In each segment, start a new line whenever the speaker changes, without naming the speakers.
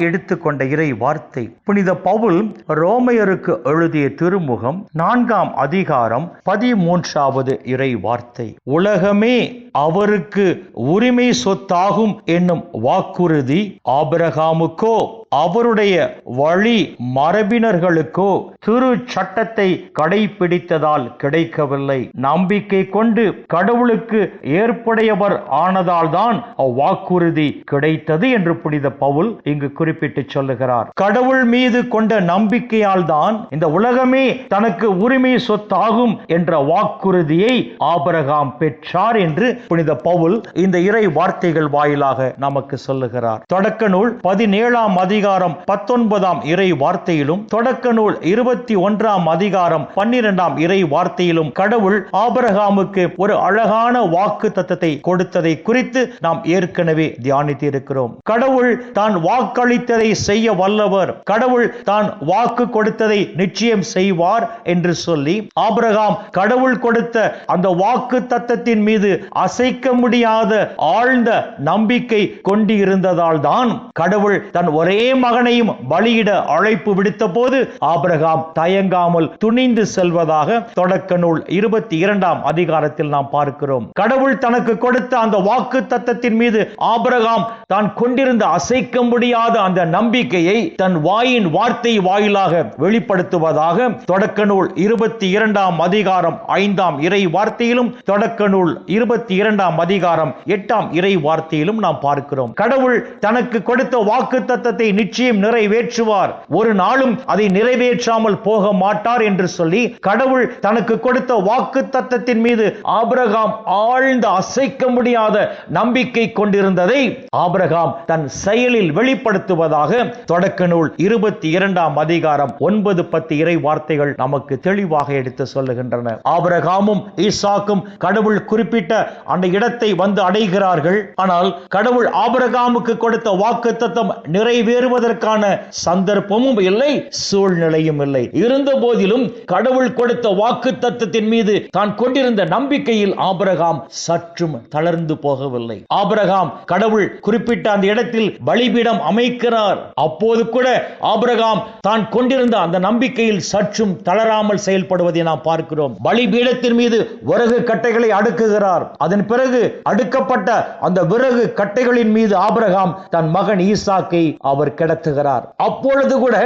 எடுத்துக்கொண்ட இறை வார்த்தை புனித பவுல் ரோமையருக்கு எழுதிய திருமுகம் நான்காம் அதிகாரம் பதிமூன்றாவது இறை வார்த்தை உலகமே அவருக்கு உரிமை சொத்தாகும் என்னும் வாக்குறுதி ஆபிரகாமுக்கோ அவருடைய வழி மரபினர்களுக்கோ திரு சட்டத்தை கடைபிடித்ததால் கிடைக்கவில்லை. நம்பிக்கை கொண்டு கடவுளுக்கு ஏற்புடையவர் ஆனதால் தான் அவ்வாக்குறுதி கிடைத்தது என்று புனித பவுல் இங்கு குறிப்பிட்டு சொல்லுகிறார். கடவுள் மீது கொண்ட நம்பிக்கையால் தான் இந்த உலகமே தனக்கு உரிமை சொத்தாகும் என்ற வாக்குறுதியை ஆபரகாம் பெற்றார் என்று புனித பவுல் இந்த இறை வார்த்தைகள் வாயிலாக நமக்கு சொல்லுகிறார். தொடக்க நூல் பதினேழாம் அதிகாரம் பத்தொன்பதாம் இறை வார்த்தையிலும் தொடக்க நூல் இருபத்தி ஒன்றாம் அதிகாரம் பன்னிரெண்டாம் இறை வார்த்தையிலும் கடவுள் ஆபரகாமுக்கு ஒரு அழகான வாக்கு தத்தத்தை கொடுத்ததை குறித்து நாம் ஏற்கனவே தியானித்து இருக்கிறோம் கடவுள் தான் வாக்களித்ததை செய்ய வல்லவர். கடவுள் தான் வாக்கு கொடுத்ததை நிச்சயம் செய்வார் என்று சொல்லி ஆபிரகாம் கடவுள் கொடுத்த அந்த வாக்கு தத்தத்தின் மீது அசைக்க முடியாத ஆழ்ந்த நம்பிக்கை கொண்டிருந்ததால் தான் கடவுள் தன் ஒரே மகனையும் பலியிட அழைப்பு விடுத்த போது ஆபிரகாம் தயங்காமல் துணிந்து செல்வதாக தொடக்க நூல் இருபத்தி இரண்டாம் அதிகாரத்தில் நாம் பார்க்கிறோம். கடவுள் தனக்கு கொடுத்த அந்த வாக்கு தத்தத்தின் மீது ஆபிரகாம் தான் கொண்டிருந்த அசைக்க முடியாத அந்த நம்பிக்கையை தன் வாயின் வார்த்தை வாயிலாக வெளிப்படுத்துவதாக தொடக்க நூல் இருபத்தி இரண்டாம் அதிகாரம் ஐந்தாம் இறை வார்த்தையிலும் தொடக்க நூல் இருபத்தி இரண்டாம் அதிகாரம் எட்டாம் இறை வார்த்தையிலும் நாம் பார்க்கிறோம். கடவுள் தனக்கு கொடுத்த வாக்கு தத்தத்தை நிச்சயம் நிறைவேற்றுவார். ஒரு நாளும் அதை நிறைவேற்றாமல் போக மாட்டார் என்று சொல்லி கடவுள் தனக்கு கொடுத்த வாக்கு தத்தத்தின் மீது ஆபிரகாம் ஆழ்ந்த அசைக்க முடியாத நம்பிக்கை கொண்டிருந்ததை ஆபிரகாம் தன் செயலில் வெளிப்படுத்துவதாக தொடக்க நூல் இருபத்தி இரண்டாம் அதிகாரம் ஒன்பது பத்து இறை வார்த்தைகள் நமக்கு தெளிவாக எடுத்து சொல்லுகின்றன. ஆபிரகாமும் ஈசாக்கும் கடவுள் குறிப்பிட்ட அந்த இடத்தை வந்து அடைகிறார்கள். ஆனால் கடவுள் ஆபிரகாமுக்கு கொடுத்த வாக்கு தத்தம் நிறைவேறும் நிறைவேறுவதற்கான சந்தர்ப்பமும் இல்லை சூழ்நிலையும் இல்லை. இருந்த போதிலும் கடவுள் கொடுத்த வாக்கு தத்துவத்தின் மீது தான் கொண்டிருந்த நம்பிக்கையில் ஆபரகாம் சற்றும் தளர்ந்து போகவில்லை. ஆபரகாம் கடவுள் குறிப்பிட்ட அந்த இடத்தில் பலிபீடம் அமைக்கிறார். அப்போது கூட ஆபரகாம் தான் கொண்டிருந்த அந்த நம்பிக்கையில் சற்றும் தளராமல் செயல்படுவதை நாம் பார்க்கிறோம். பலிபீடத்தின் மீது விறகு கட்டைகளை அடுக்குகிறார். அதன் பிறகு அடுக்கப்பட்ட அந்த விறகு கட்டைகளின் மீது ஆபரகாம் தன் மகன் ஈசாக்கை அவர் கிடத்துகிறார். அப்பொழுது கூட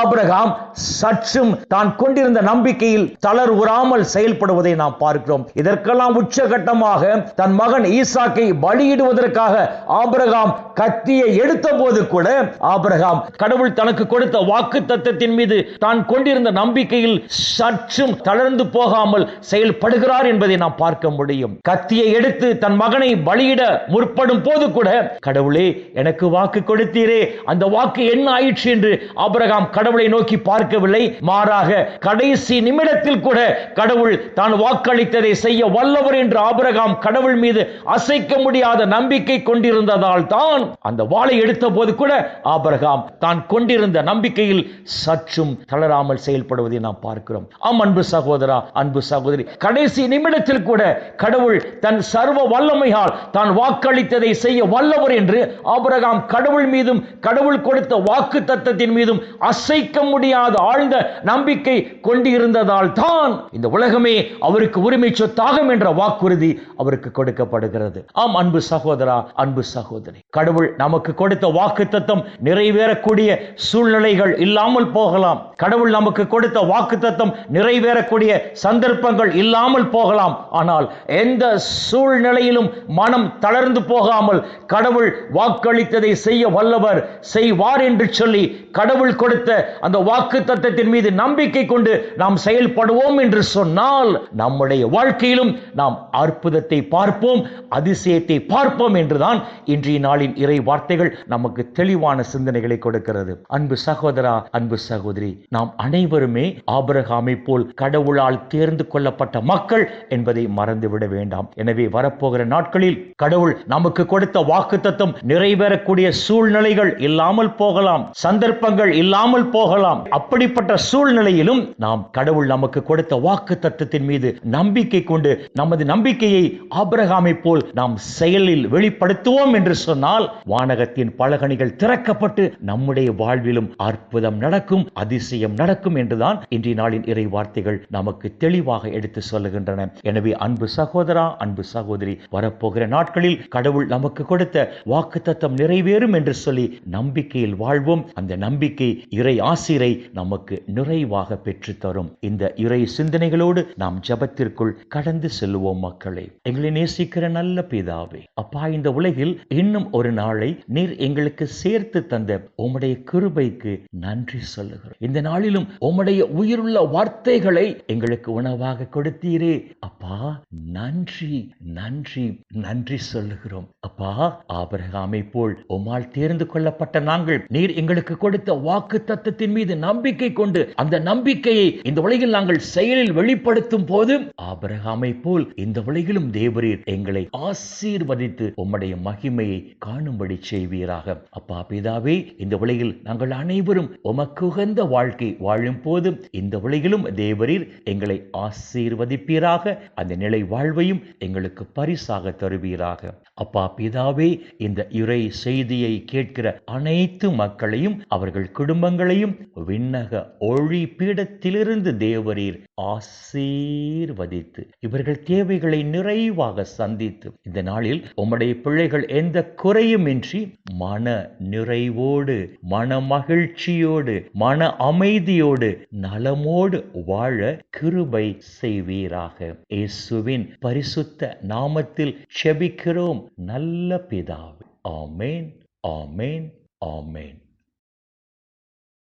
ஆபிரகாம் சற்றும் தான் கொண்டிருந்த நம்பிக்கையில் தளர் உறாமல் செயல்படுவதை நாம் பார்க்கிறோம். இதற்கெல்லாம் உச்சகட்டமாக தன் மகன் ஈசாக்கை பலியிடுவதற்காக ஆபிரகாம் கத்தியை எடுத்த போது கூட ஆபிரகாம் கடவுள் தனக்கு கொடுத்த வாக்கு தத்தத்தின் மீது தான் கொண்டிருந்த நம்பிக்கையில் சற்றும் தளர்ந்து போகாமல் செயல்படுகிறார் என்பதை நாம் பார்க்க முடியும். கத்தியை எடுத்து தன் மகனை பலியிட முற்படும் போது கூட கடவுளே எனக்கு வாக்கு கொடுத்தீரே அந்த வாக்கு வாக்கு என்ன ஆயிற்று என்று ஆபிரகாம் கடவுளை நோக்கி பார்க்கவில்லை. மாறாக கடைசி நிமிடத்தில் கூட கடவுள் தான் வாக்களித்ததை செய்ய வல்லவர் என்று ஆபிரகாம் கடவுள் மீது அசைக்க முடியாத நம்பிக்கை கொண்டிருந்ததால் தான் அந்த வாளை எடுத்த போது கூட ஆபிரகாம் தான் கொண்டிருந்த நம்பிக்கையில் சற்றும் தளராமல் செயல்படுவதை நாம் பார்க்கிறோம். ஆம் அன்பு சகோதரா அன்பு சகோதரி கடைசி நிமிடத்தில் கூட கடவுள் தன் சர்வ வல்லமையால் தான் வாக்களித்ததை செய்ய வல்லவர் என்று ஆபிரகாம் கடவுள் மீதும் கடவுள் கொடுத்த வாக்கு தத்தத்தின் மீதும் அசைக்க முடியாத ஆழ்ந்த நம்பிக்கை கொண்டிருந்ததால் தான் இந்த உலகமே அவருக்கு உரிமை சொத்தாகும் என்ற வாக்குறுதி அவருக்கு கொடுக்கப்படுகிறது. ஆம் அன்பு சகோதரா அன்பு சகோதரி. கடவுள் நமக்கு கொடுத்த வாக்கு தத்தம் நிறைவேறக்கூடிய சூழ்நிலைகள் இல்லாமல் போகலாம். கடவுள் நமக்கு கொடுத்த வாக்கு தத்தம் நிறைவேறக்கூடிய சந்தர்ப்பங்கள் இல்லாமல் போகலாம். ஆனால் எந்த சூழ்நிலையிலும் மனம் தளர்ந்து போகாமல் கடவுள் வாக்களித்ததை செய்ய வல்லவர் செய்ய விரைவார் என்று சொல்லி கடவுள் கொடுத்த அந்த வாக்கு தத்தத்தின் மீது நம்பிக்கை கொண்டு நாம் செயல்படுவோம் என்று சொன்னால் நம்முடைய வாழ்க்கையிலும் நாம் அற்புதத்தை பார்ப்போம் அதிசயத்தை பார்ப்போம் என்றுதான் இன்றைய நாளின் இறை வார்த்தைகள் நமக்கு தெளிவான சிந்தனைகளை கொடுக்கிறது. அன்பு சகோதரா அன்பு சகோதரி நாம் அனைவருமே ஆபரகாமை போல் கடவுளால் தேர்ந்து கொள்ளப்பட்ட மக்கள் என்பதை மறந்துவிட வேண்டாம். எனவே வரப்போகிற நாட்களில் கடவுள் நமக்கு கொடுத்த வாக்கு தத்துவம் நிறைவேறக்கூடிய சூழ்நிலைகள் இல்லாமல் போகலாம் சந்தர்ப்பங்கள் இல்லாமல் போகலாம். அப்படிப்பட்ட சூழ்நிலையிலும் நாம் கடவுள் நமக்கு கொடுத்த வாக்கு தத்துவத்தின் மீது நம்பிக்கை கொண்டு நமது நம்பிக்கையை ஆபிரகாமை போல் நாம் செயலில் வெளிப்படுத்துவோம் என்று சொன்னால் வானகத்தின் பலகணிகள் திறக்கப்பட்டு நம்முடைய வாழ்விலும் அற்புதம் நடக்கும் அதிசயம் நடக்கும் என்றுதான் இன்றைய நாளின் இறை வார்த்தைகள் நமக்கு தெளிவாக எடுத்து சொல்லுகின்றன. எனவே அன்பு சகோதரா அன்பு சகோதரி வரப்போகிற நாட்களில் கடவுள் நமக்கு கொடுத்த வாக்கு தத்தம் நிறைவேறும் என்று சொல்லி நம்பிக்கை நம்பிக்கையில் வாழ்வோம். அந்த நம்பிக்கை இறை ஆசிரை நமக்கு நிறைவாக பெற்றுத்தரும். இந்த இறை சிந்தனைகளோடு நாம் ஜபத்திற்குள் கடந்து செல்லுவோம் மக்களே. எங்களை நேசிக்கிற நல்ல பிதாவே அப்பா இந்த உலகில் இன்னும் ஒரு நாளை நீர் எங்களுக்கு சேர்த்து தந்த உம்முடைய கிருபைக்கு நன்றி சொல்லுகிறோம். இந்த நாளிலும் உம்முடைய உயிருள்ள வார்த்தைகளை எங்களுக்கு உணவாக கொடுத்தீரே. அப்பா நன்றி நன்றி நன்றி சொல்லுகிறோம். அப்பா ஆபரகாமை போல் உம்மால் தேர்ந்து கொள்ளப்பட்ட நாங்கள் நீர் எங்களுக்கு கொடுத்த வாக்கு தத்துவத்தின் மீது நம்பிக்கை கொண்டு அந்த நம்பிக்கையை இந்த உலகில் நாங்கள் செயலில் வெளிப்படுத்தும் போது ஆபரகாமை போல் இந்த உலகிலும் தேவரீர் எங்களை ஆசீர்வதித்து உம்முடைய மகிமையை காணும்படி செய்வீராக. அப்பா பிதாவே இந்த உலகில் நாங்கள் அனைவரும் உமக்கு உகந்த வாழ்க்கை வாழும் போதும் இந்த உலகிலும் தேவரீர் எங்களை ஆசீர்வதிப்பீராக. அந்த நிலை வாழ்வையும் எங்களுக்கு பரிசாக தருவீராக. அப்பா பிதாவே இந்த இறை செய்தியை கேட்கிற அனைத்து அனைத்து மக்களையும் அவர்கள் குடும்பங்களையும் விண்ணக ஒளி பீடத்திலிருந்து தேவரீர் ஆசீர்வதித்து இவர்கள் தேவைகளை நிறைவாக சந்தித்து இந்த நாளில் உம்முடைய பிள்ளைகள் எந்த குறையுமின்றி மன நிறைவோடு மன மகிழ்ச்சியோடு மன அமைதியோடு நலமோடு வாழ கிருபை செய்வீராக. இயேசுவின் பரிசுத்த நாமத்தில் செபிக்கிறோம். நல்ல பிதாவே. ஆமேன். ஆமேன். Amen.